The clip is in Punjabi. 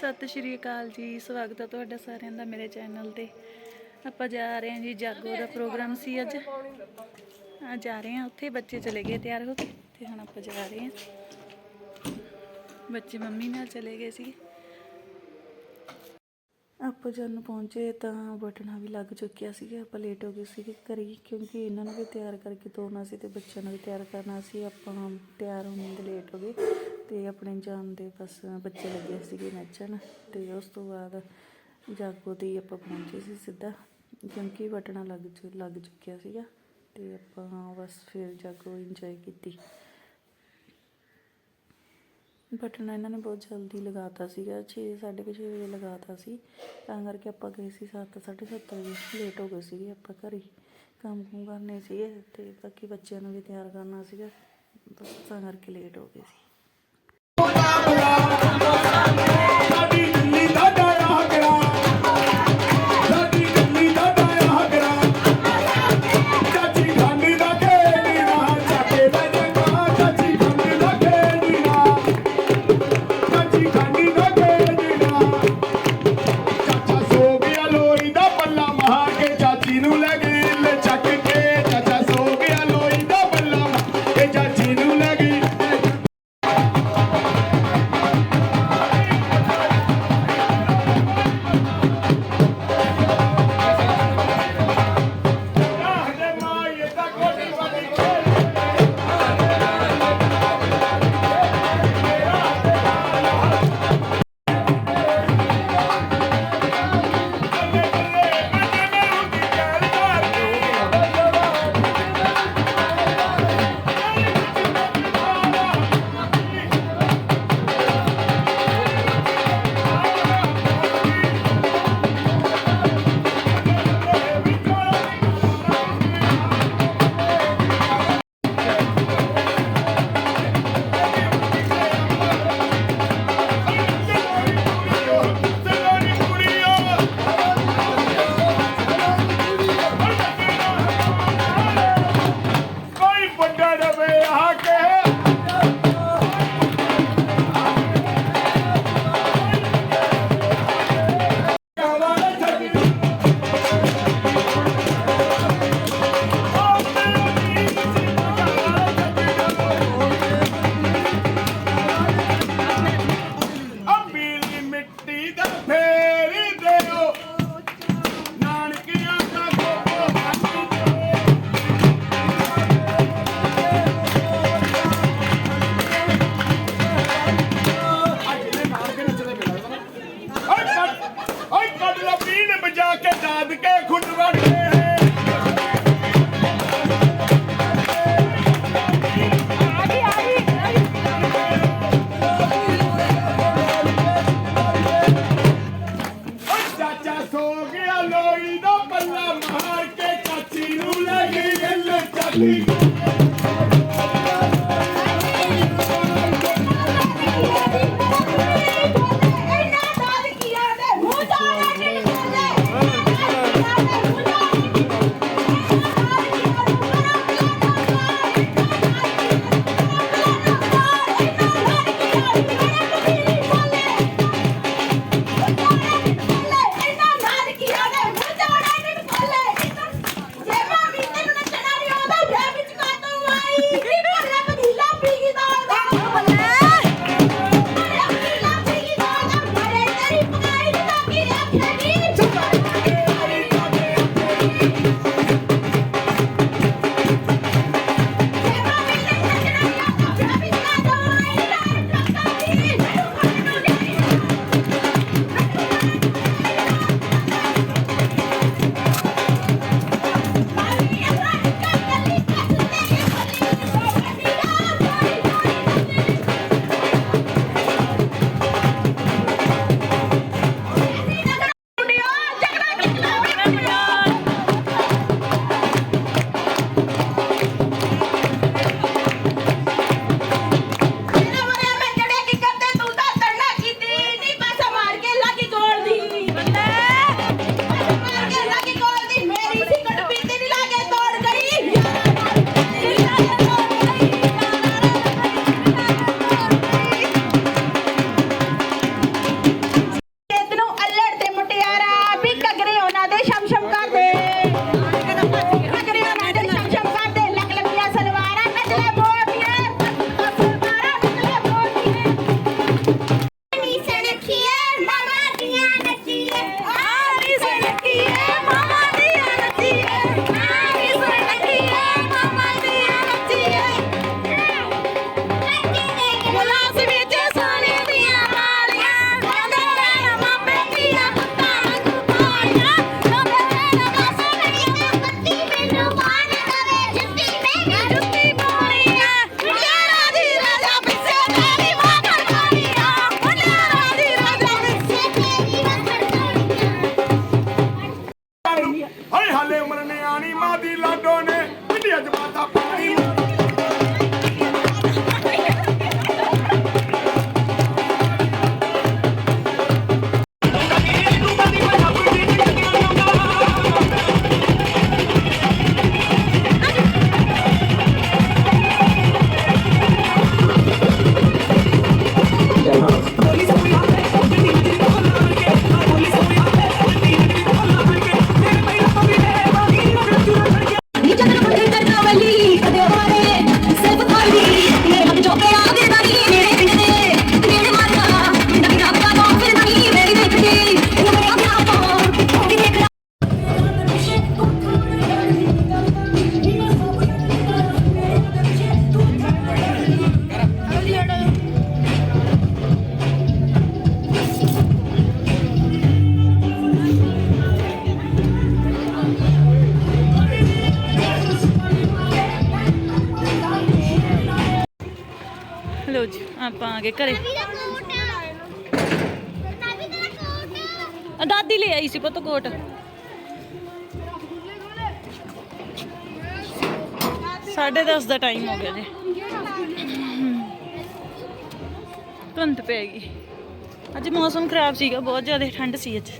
ਸਤਿ ਸ਼੍ਰੀ ਅਕਾਲ ਜੀ, ਸਵਾਗਤ ਹੈ ਤੁਹਾਡਾ ਸਾਰਿਆਂ ਦਾ ਮੇਰੇ ਚੈਨਲ ਤੇ। ਆਪਾਂ ਜਾ ਰਹੇ ਹਾਂ ਜੀ ਜਾਗੋ ਦਾ ਪ੍ਰੋਗਰਾਮ ਸੀ ਅੱਜ। ਆ ਜਾ ਰਹੇ ਹਾਂ ਉੱਥੇ, ਬੱਚੇ ਚਲੇ ਗਏ ਤਿਆਰ ਹੋ ਕੇ। ਤੇ ਹੁਣ ਆਪਾਂ ਜਾ ਰਹੇ ਹਾਂ। ਬੱਚੇ ਮੰਮੀ ਨਾਲ ਚਲੇ ਗਏ ਸੀ। ਆਪਾਂ ਜਦ ਪਹੁੰਚੇ ਤਾਂ ਬਟਨਾ ਵੀ ਲੱਗ ਚੁੱਕਿਆ ਸੀਗਾ ਆਪਾਂ ਲੇਟ ਹੋ ਗਏ ਸੀਗੇ ਘਰੇ ਹੀ, ਕਿਉਂਕਿ ਇਹਨਾਂ ਨੂੰ ਵੀ ਤਿਆਰ ਕਰਕੇ ਤੋਰਨਾ ਸੀ ਤੇ ਬੱਚਿਆਂ ਨੂੰ ਵੀ ਤਿਆਰ ਕਰਨਾ ਸੀ ਆਪਾਂ ਤਿਆਰ ਹੋਣ ਦੇ ਲੇਟ ਹੋ ਗਏ ਤੇ ਆਪਣੇ ਜਾਣ ਦੇ ਬਸ ਬੱਚੇ ਲੱਗੇ ਸੀਗੇ ਨੱਚਣ ਤੇ ਉਸ ਤੋਂ ਬਾਅਦ ਜਾਗੋ ਤੇ ਆਪਾਂ ਪਹੁੰਚੇ ਸੀ ਸਿੱਧਾ ਕਿਉਂਕਿ ਬਟਨਾ ਲੱਗ ਚੁ ਲੱਗ ਚੁੱਕਿਆ ਸੀਗਾ ਤੇ ਆਪਾਂ ਬਸ ਫਿਰ ਜਾਗੋ ਇੰਜੋਏ ਕੀਤੀ। ਬਟਨ ਇਹਨਾਂ ਨੇ ਬਹੁਤ ਜਲਦੀ ਲਗਾਤਾ ਸੀਗਾ 6 6:30 ਵਜੇ ਲਗਾਤਾ ਸੀ। ਤਾਂ ਕਰਕੇ ਆਪਾਂ ਗਏ ਸੀ 7 7:30 ਵਜੇ ਲੇਟ ਹੋ ਗਏ ਸੀਗੇ ਆਪਾਂ ਘਰੇ। ਕੰਮ ਕੁਮ ਕਰਨੇ ਸੀਗੇ ਤੇ ਬਾਕੀ ਬੱਚਿਆਂ ਨੂੰ ਵੀ ਤਿਆਰ ਕਰਨਾ ਸੀਗਾ, ਤਾਂ ਕਰਕੇ ਲੇਟ ਹੋ ਗਏ ਸੀ। ਆਪਾਂ ਆ ਘਰੇ। ਦਾਦੀ ਲੈ ਆਈ ਸੀ ਪੁੱਤ ਕੋਟ। ਸਾਢੇ 10 ਦਾ ਟਾਈਮ ਹੋ ਗਿਆ ਜੀ। ਧੁੰਦ ਪੈ ਗਈ। ਅੱਜ ਮੌਸਮ ਖਰਾਬ ਸੀਗਾ ਬਹੁਤ ਜ਼ਿਆਦਾ ਠੰਡ ਸੀ ਅੱਜ।